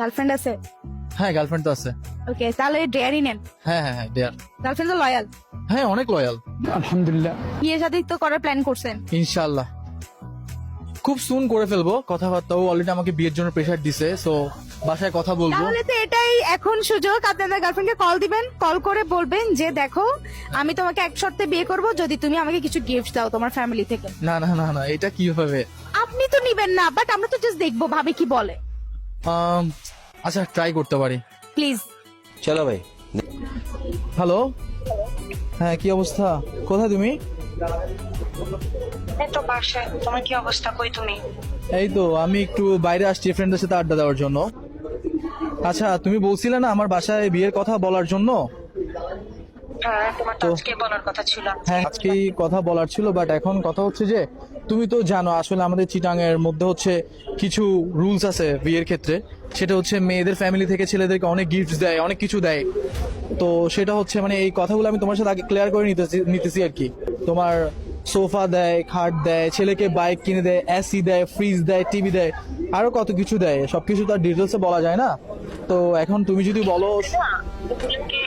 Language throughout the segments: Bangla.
গার্লফ্রেন্ড আছে? হ্যাঁ গার্লফ্রেন্ড তো আছে। ওকে তাহলে ডেয়ারি নেন। হ্যাঁ হ্যাঁ হ্যাঁ দেয়ার গার্লফ্রেন্ড তো লয়াল হ্যাঁ অনেক লয়াল আলহামদুলিল্লাহ। বিয়ে শাদী তো করার প্ল্যান করছেন। ইনশাল্লাহ খুব সুন করে ফেলব কথাবার্তা। ও অলরেডি আমাকে বিয়ের জন্য প্রেশার দিছে সো বাসায় কথা বলব। তাহলে তো এটাই এখন সুযোগ। আপনাদের গার্লফ্রেন্ডকে কল দিবেন কল করে বলবেন যে দেখো আমি তোমাকে এক শর্তে বিয়ে করব যদি তুমি আমাকে কিছু গিফট দাও তোমার ফ্যামিলি থেকে। না না না না এটা কি হবে আপনি তো নিবেন না বাট আমরা তো জাস্ট দেখব ভাবে কি বলে। আম, আচ্ছা ট্রাই করতে পারি। প্লিজ চলো ভাই। হ্যালো হ্যাঁ কি অবস্থা? কোথায় তুমি? এই তো বাসায়। তোমার কি অবস্থা? কই তুমি? এই তো আমি একটু বাইরে আসছি ফ্রেন্ডদের সাথে আড্ডা দেওয়ার জন্য। আচ্ছা তুমি বলছিলে না আমার বাসায় বিয়ের কথা বলার জন্য? হ্যাঁ তোমার তো তো- আজকে বলার কথা ছিল। হ্যাঁ আজকেই কথা বলার ছিল বাট এখন কথা হচ্ছে যে তুমি তো জানো, আসলে আমাদের চিটাং এর মধ্যে হচ্ছে কিছু রুলস আছে বিয়ের ক্ষেত্রে। সেটা হচ্ছে মেয়েদের ফ্যামিলি থেকে ছেলেদেরকে অনেক গিফট দেয়, অনেক কিছু দেয়। তো সেটা হচ্ছে মানে এই কথাগুলো আমি তোমার সাথে আগে ক্লিয়ার করে নিতেছি নিতেছি আর কি। তোমার সোফা দেয়, খাট দেয়, ছেলেকে বাইক কিনে দেয় এসি দেয় ফ্রিজ দেয় টিভি দেয়, আরও কত কিছু দেয়। সবকিছু তো আর ডিটেলসে বলা যায় না। তো এখন তুমি যদি বলো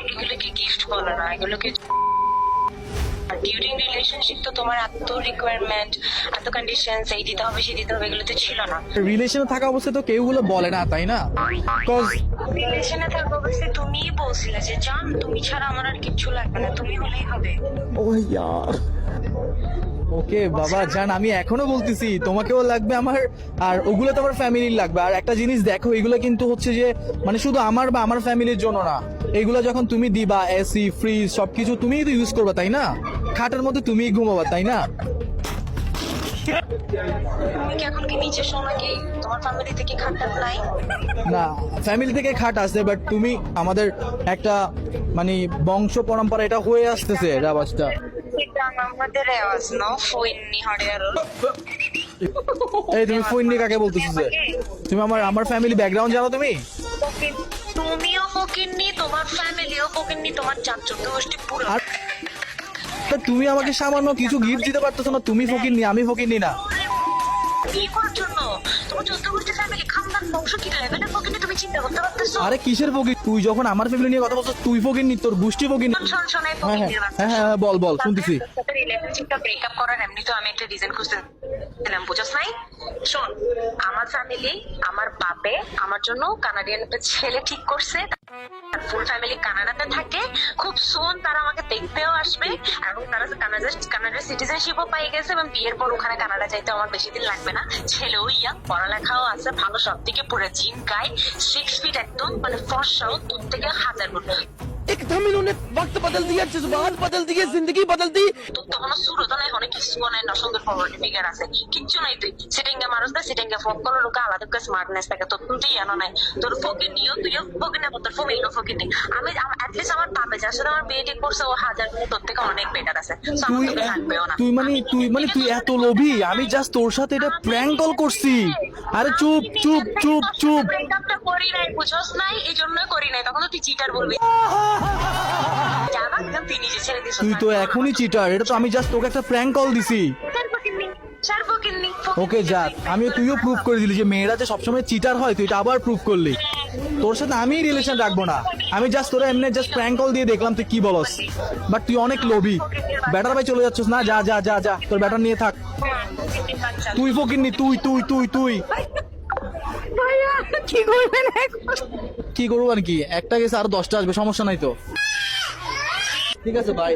এগুলোকে গিফট না, এগুলোকে ডিউরিং রিলেশনশিপ তো তোমার এত রিকোয়ারমেন্ট এত কন্ডিশন এই দিতে হবে সেই দিতে হবে এগুলো তো ছিল না। রিলেশনে থাকা অবস্থায় তো কেউ গুলো বলে না তাই না? কজ রিলেশনে থাকব অবশ্যই তুমিই বলছিলে যে জান তুমি ছাড়া আমার আর কিচ্ছু লাগবে না তুমি হলেই হবে। ও ইয়ার। ওকে বাবা জান আমি এখনও বলতেছি তোমাকেও লাগবে আমার আর ওগুলো তো আমার ফ্যামিলির লাগবে। আর একটা জিনিস দেখো এগুলো কিন্তু হচ্ছে যে মানে শুধু আমার বা আমার ফ্যামিলির জন্য না। এগুলো যখন তুমি দিবা এসি ফ্রিজ সবকিছু তুমিই তো ইউজ করবা তাই না? খাটের মধ্যে তুমিই ঘুমাবা তাই না? তুমি কি এখন কি নিচে শো নাকি তোমার ফ্যামিলি থেকে খাটার নাই? না ফ্যামিলি থেকে খাট আসছে বাট তুমি আমাদের একটা মানে বংশ পরম্পরা এটা হয়ে আসতেছে এই তুমি কাকে বলতেছো? যে তুমি আমার আমার ফ্যামিলি ব্যাকগ্রাউন্ড জানো তুমি? তুমিও ফকিননি তোমার ফ্যামিলিও ফকিননি তোমার গোষ্ঠী পুরো। তা তুমি আমাকে সামান্য কিছু গিফট দিতে পারতেছো না তুমি ফকির নি আমি ফকির নি না। আরে কিসের ফকির? তুই যখন আমার ফ্যামিলি নিয়ে কথা বলছিস তুই ফকির নি তোর গোষ্ঠী ফকির নি। হ্যাঁ হ্যাঁ হ্যাঁ হ্যাঁ বল বল শুনতেছি। রিলেশনশিপটা ব্রেকআপ করার এমনি তো আমি একটা রিজন খুঁজতেছিলাম বুঝছ নাই? শোন আমার ফ্যামিলি আমার বাপে আমার জন্য কানাডিয়ান একটা ছেলে ঠিক করছে। ফুল ফ্যামিলি কানাডাতে থাকে। খুব সুন তারা আমাকে দেখতেও আসবে এবং তারা কানাডা কানাডার সিটিজেনশিপও পাই গেছে এবং বিয়ের পর ওখানে কানাডা যাইতে আমার বেশি দিন লাগবে না। ছেলেও ইয়াং পড়ালেখাও আছে, ভালো সব থেকে পুরো জিম গাই সিক্স ফিট একদম মানে ফর্সাও তোর থেকে হাজার গুণ एकदम इन्होंने वक्त बदल दिया जज्बात बदल दिए जिंदगी बदल दी তোর তো কোনো সুরত নাই অনেক কিছু নাই না সুন্দর ফরওয়ার্ড ফিগার আছে কিচ্ছু নাই তুই সিটিংকে মানুষ না সিটিংকে ফোন করো লোকে আলাদা করে স্মার্টনেস থাকে তোর তুই জানো নাই তোর ফকির নিও তুইও ফকির না তোর ফ্যামিলিও ফকির নেই আমি অ্যাটলিস্ট আমার বাপে যার সাথে আমার বিয়ে ঠিক করছে ও হাজার গুণ তোর থেকে অনেক বেটার আছে So, আমার তুই তোকে লাগবেও না তুই মানে তুই মানে তুই এত লোভী আমি জাস্ট তোর সাথে এটা প্র্যাঙ্ক কল করছি আরে চুপ চুপ চুপ চুপ ব্রেকআপটা করি নাই বুঝছস নাই এই জন্য করি নাই তখন তুই চিটার বলবি। তুই তো এখনই চিটার এটা তো আমি জাস্ট তোকে একটা প্র্যাঙ্ক কল দিছি। ওকে যাক আমি তুইও প্রুভ করে দিলি যে মেয়েরা যে সবসময় চিটার হয় তুই এটা আবার প্রুভ করলি। তোর সাথে আমি রিলেশন রাখব না। আমি জাস্ট তোরা এমনি জাস্ট প্র্যাঙ্ক কল দিয়ে দেখলাম তুই কি বলস। বাট তুই অনেক লোভী। ব্যাটার ভাই চলে যাচ্ছিস না? যা যা যা যা তোর ব্যাটার নিয়ে থাক। তুই ফকিরনি তুই তুই তুই তুই। কি করবেন কি করব আর কি? একটা গেছে, আর দশটা আসবে, সমস্যা নাই তো। ঠিক আছে বাই